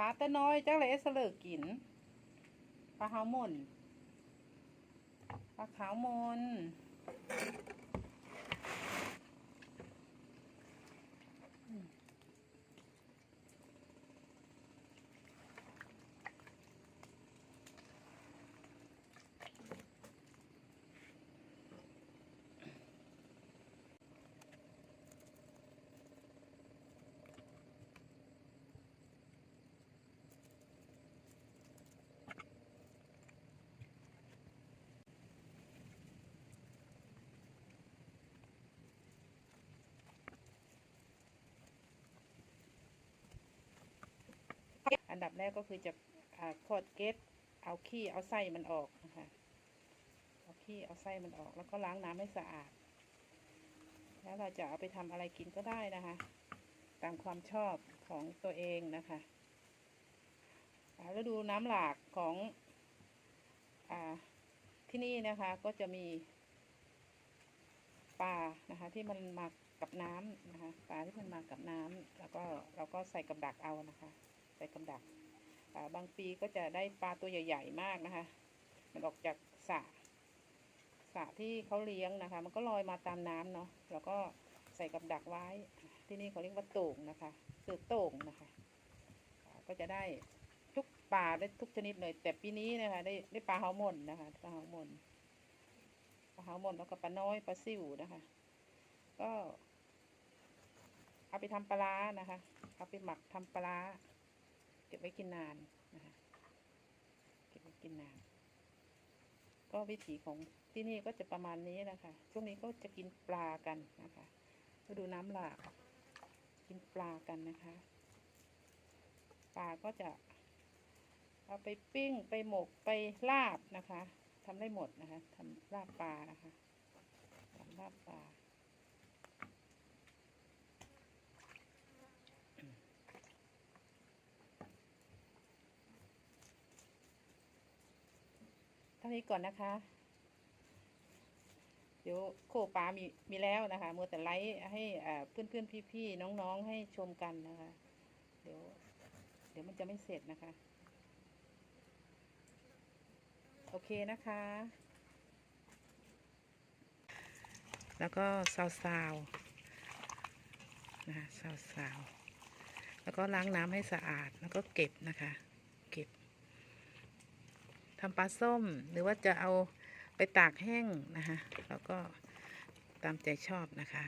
ลาตะน้อยจังเลยเสลอกินปลาขาวมนปลาขาวมน อันดับแรกก็คือจะอ่าขอดเกล็ดเอาขี้เอาไส้มันออกนะคะเอาขี้เอาไส้มันออก แล้วก็ล้างน้ำให้สะอาด แล้วเราจะเอาไปทำอะไรกินก็ได้นะคะ ตามความชอบของตัวเองนะคะแล้วดูน้ำหลากของอที่นี่นะคะก็จะมีปลานะคะ ที่มันมากับน้ำนะคะปลาที่มันมากับน้ำแล้วก็เราก็ใส่กับดักเอานะคะ ใส่กับดักบางปีก็จะได้ปลาตัวใหญ่ๆมากนะคะ มันออกจากสระสระที่เขาเลี้ยงนะคะ มันก็ลอยมาตามน้ำเนาะแล้วก็ใส่กับดักไว้ ที่นี่เขาเรียกว่าโต่งนะคะคือโต่งนะคะ ก็จะได้ทุกปลาได้ทุกชนิดเลย แต่ปีนี้นะคะ ได้ได้ปลาเฮาหมนนะคะปลาเฮาหมนปลาเฮาหมนแล้วก็ปลาน้อยปลาซิวนะคะ ก็เอาไปทำปลานะคะ เอาไปหมักทำปลาร้า เก็บไว้กินนานนะคะเก็บไว้กินนาน ก็วิถีของที่นี่ก็จะประมาณนี้นะคะช่วงนี้ก็จะกินปลากันนะคะมาดูน้ำหลาก กินปลากันนะคะ ปลาก็จะ เอาไปปิ้งไปหมกไปลาบนะคะทำได้หมดนะคะทำลาบปลานะคะทำลาบปลา นี้ก่อนนะคะ เดี๋ยวโคปลามีมีแล้วนะคะมัวแต่ไลฟ์ให้เพื่อนเพื่อนพี่พี่ๆน้องให้ชมกันนะคะ เดี๋ยว เดี๋ยวมันจะไม่เสร็จนะคะ โอเคนะคะ แล้วก็ซาวซาวนะคะซาวซาวแล้วก็ล้างน้ำให้สะอาดแล้วก็เก็บนะคะ เก็บ ทำปลาส้ม หรือว่าจะเอาไปตากแห้งนะคะ แล้วก็ตามใจชอบนะคะ